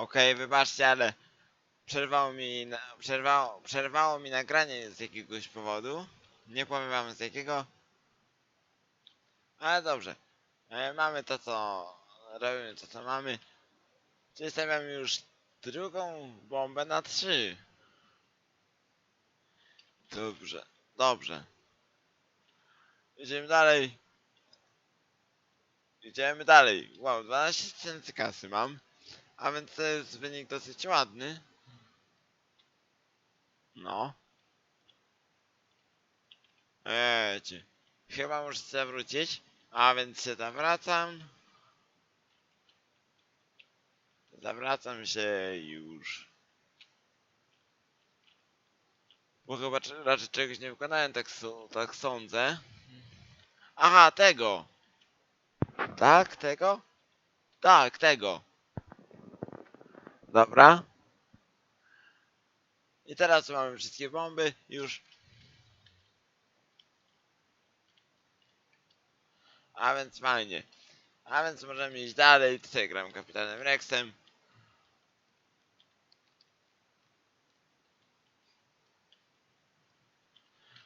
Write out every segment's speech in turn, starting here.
Okej, wybaczcie, ale przerwało mi, na- przerwało, przerwało mi nagranie z jakiegoś powodu. Nie powiem wam z jakiego. Ale dobrze. E, mamy to co, robimy to co mamy. Czyli stawiamy już drugą bombę na trzy. Dobrze, dobrze. Idziemy dalej. Idziemy dalej. Wow, 12 tysięcy kasy mam. A więc to jest wynik dosyć ładny. No. Ejcie. Chyba muszę zawrócić. A więc się zawracam. Zawracam się już. Bo chyba raczej czegoś nie wykonałem, tak, tak sądzę. Aha, tego! Tak, tego? Tak, tego. Dobra. I teraz mamy wszystkie bomby już. A więc fajnie. A więc możemy iść dalej. Tutaj gram kapitanem Rexem.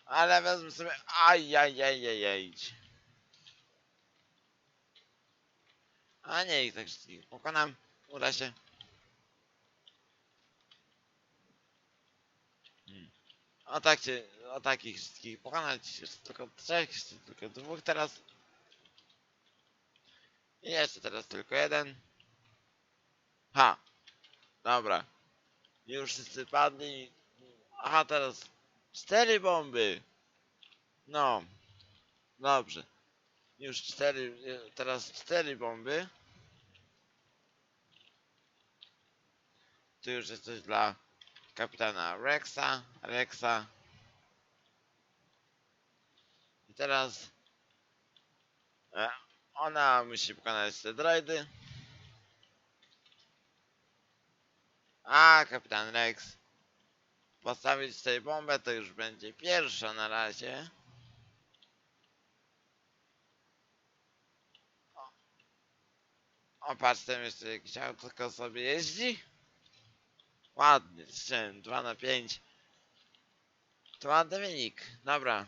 Ale wezmę sobie... Aj, aj, aj, aj, aj. A nie, ich tak wszystkich pokonam. Uda się. O tak cię, o takich wszystkich pokonać. Jeszcze tylko trzech, jeszcze tylko dwóch teraz. I jeszcze teraz tylko jeden. Ha! Dobra. Już wszyscy padli. Aha, teraz cztery bomby. No. Dobrze. Już cztery, teraz cztery bomby. Tu już jest coś dla kapitana Rexa, Rexa. I teraz e, ona musi pokonać te droidy. A kapitan Rex postawić tutaj bombę to już będzie pierwsza na razie. O, o patrz, tam jeszcze jakieś auto sobie jeździ. Ładnie, strzeliłem 2 na 5. To ładny wynik, dobra.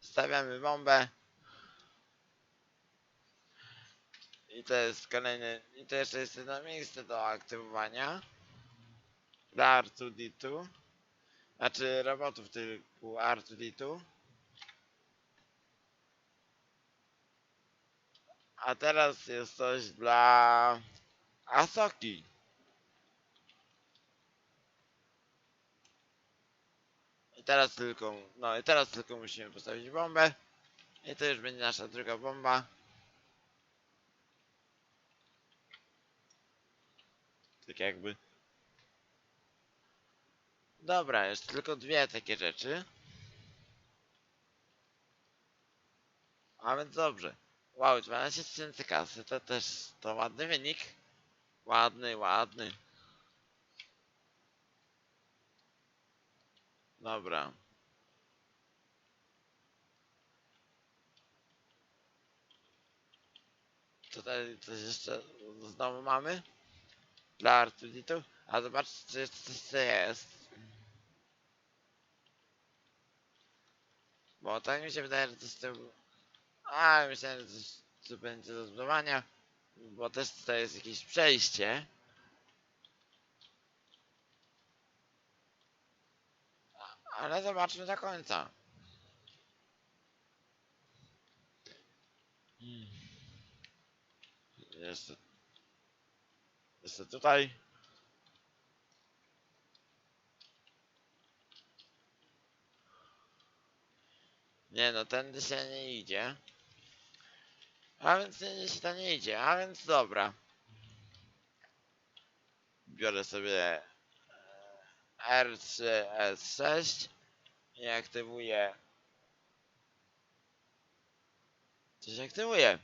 Stawiamy bombę. I to jest kolejne, i to jeszcze jest jedno miejsce do aktywowania. Dla R2D2. Znaczy robotów typu R2D2. A teraz jest coś dla Asoki. I teraz tylko, no i teraz tylko musimy postawić bombę. I to już będzie nasza druga bomba. Tak jakby. Dobra, jest tylko dwie takie rzeczy. A więc dobrze. Wow, 12 tysięcy kasy, to też to ładny wynik. Ładny, ładny. Dobra. Tutaj coś jeszcze znowu mamy. Dla Artuditu. A zobaczcie, czy jeszcze coś co jest. Bo tak mi się wydaje, że coś z tym... A, myślałem, że coś tu będzie do zbudowania. Bo też tutaj jest jakieś przejście. Ale zobaczmy do końca. Hmm. Jeszcze... Jeszcze tutaj. Nie no, tędy się nie idzie. A więc nie, się to nie idzie, a więc dobra. Biorę sobie e, R3S6 i aktywuję. Coś aktywuję.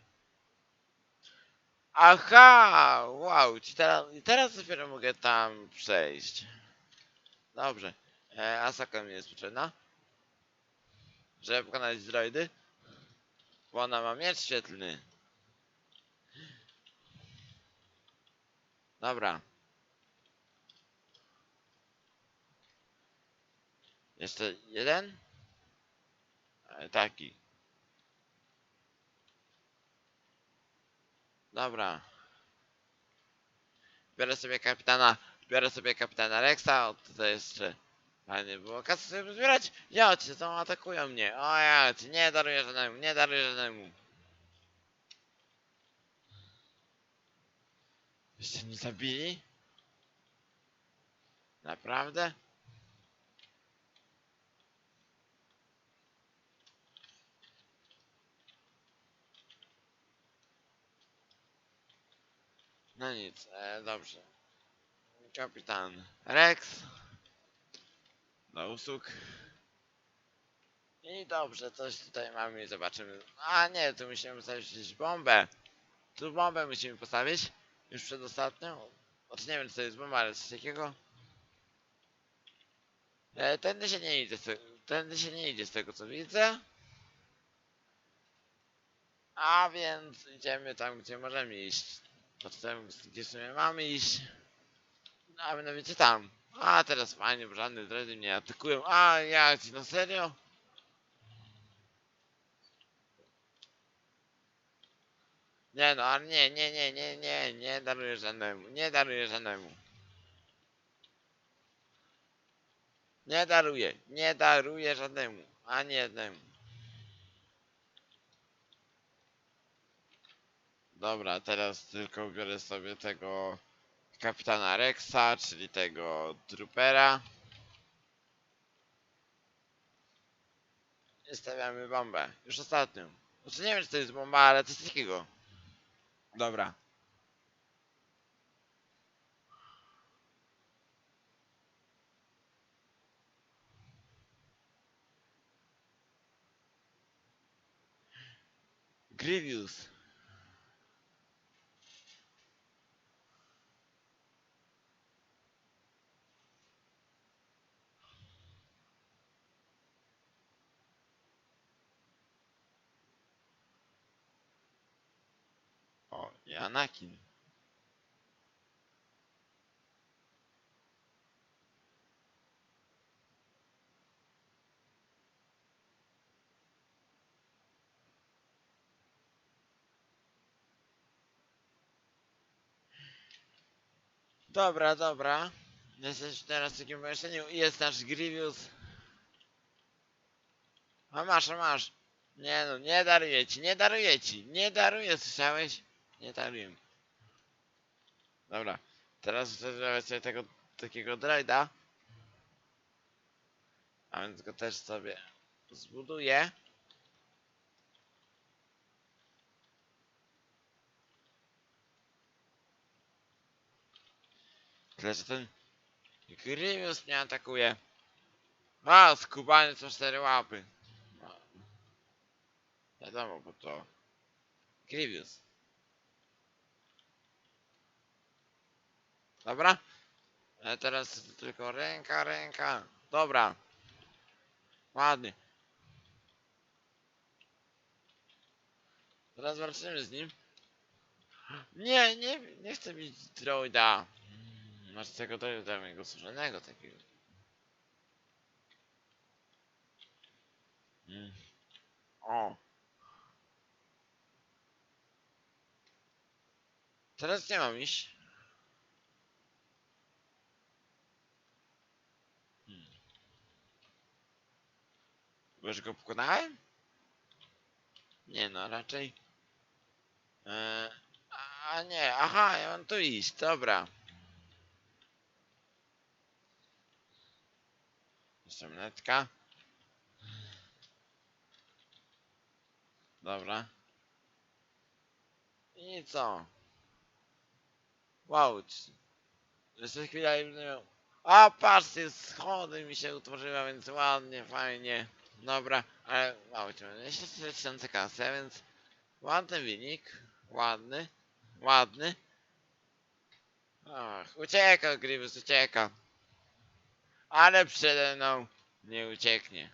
Aha! Wow, teraz, teraz dopiero mogę tam przejść. Dobrze. E, Asaka mi jest potrzebna. Żeby pokonać droidy. Bo ona ma miecz świetlny. Dobra. Jeszcze jeden? E, Taki. Dobra. Biorę sobie kapitana, biorę sobie kapitana Rexa, tutaj jeszcze fajnie było kasę sobie zbierać. Ja cię, to atakują mnie. O ja nie daruję żadnemu, nie daruję żadnemu. Jeszcze nie zabili? Naprawdę? No nic, e, dobrze. Kapitan Rex. Do usług. I dobrze, coś tutaj mamy i zobaczymy. A nie, tu musimy postawić bombę. Tu bombę musimy postawić. Już przedostatnią. Znaczy nie wiem, co to jest bomba, ale coś takiego. E, tędy się nie idzie, z tego, tędy się nie idzie z tego co widzę. A więc idziemy tam, gdzie możemy iść. To tam, gdzie w sumie mamy iść. No, a mianowicie tam. A teraz fajnie, bo żadne dredy mnie atakują. A ja ci na serio? Nie no, ale nie, nie, nie, nie, nie, nie daruję żadnemu, nie daruję żadnemu. Nie daruję, nie daruję żadnemu, ani jednemu. Dobra, teraz tylko biorę sobie tego kapitana Rexa, czyli tego Troopera. I stawiamy bombę. Już ostatnią. Znaczy nie wiem, czy to jest bomba, ale coś takiego. Dobra. Grievous. O, i Anakin. Dobra, dobra. Jesteś teraz w takim pomieszczeniu i jest nasz Grievous. A masz, a masz. Nie no, nie daruję ci, nie daruję ci, nie daruję, słyszałeś? Nie daruję. Dobra, teraz chcę zrobić sobie tego takiego droida. A więc go też sobie zbuduję. Tyle, że ten Grievous mnie atakuje. A, skubany co cztery łapy. Wiadomo, bo to Grievous. Dobra? A teraz tylko ręka, ręka. Dobra. Ładnie. Teraz walczymy z nim. Nie, nie, nie chcę mieć droida. Masz tego droida mojego służonego takiego. Mm. O. Teraz nie mam iść. Bo już go pokonałem? Nie no, raczej... Eee, a nie, aha, ja mam tu iść, dobra. Jeszcze mletka. Dobra. I co? Wow. Jeszcze chwila i będę miał... A patrzcie, schody mi się utworzyły, więc ładnie, fajnie. Dobra, ale mało ci jeszcze 4000 kasy, więc ładny wynik. Ładny. Ładny. Ach, ucieka Grievous, ucieka. Ale przede mną nie ucieknie.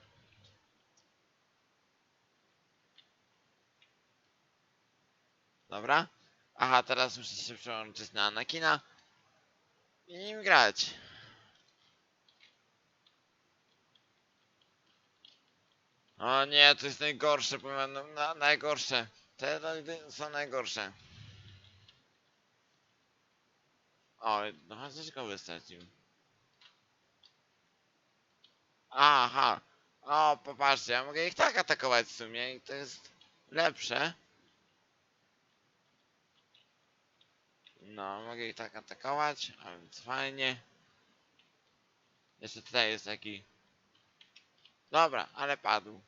Dobra. Aha, teraz muszę się przełączyć na Anakina. I nim grać. O nie, to jest najgorsze, powiem no, na, najgorsze. Te rajdy są najgorsze. O, no chociaż go wystracił. Aha. O, popatrzcie, ja mogę ich tak atakować w sumie i to jest lepsze. No, mogę ich tak atakować, a więc fajnie. Jeszcze tutaj jest taki... Dobra, ale padł.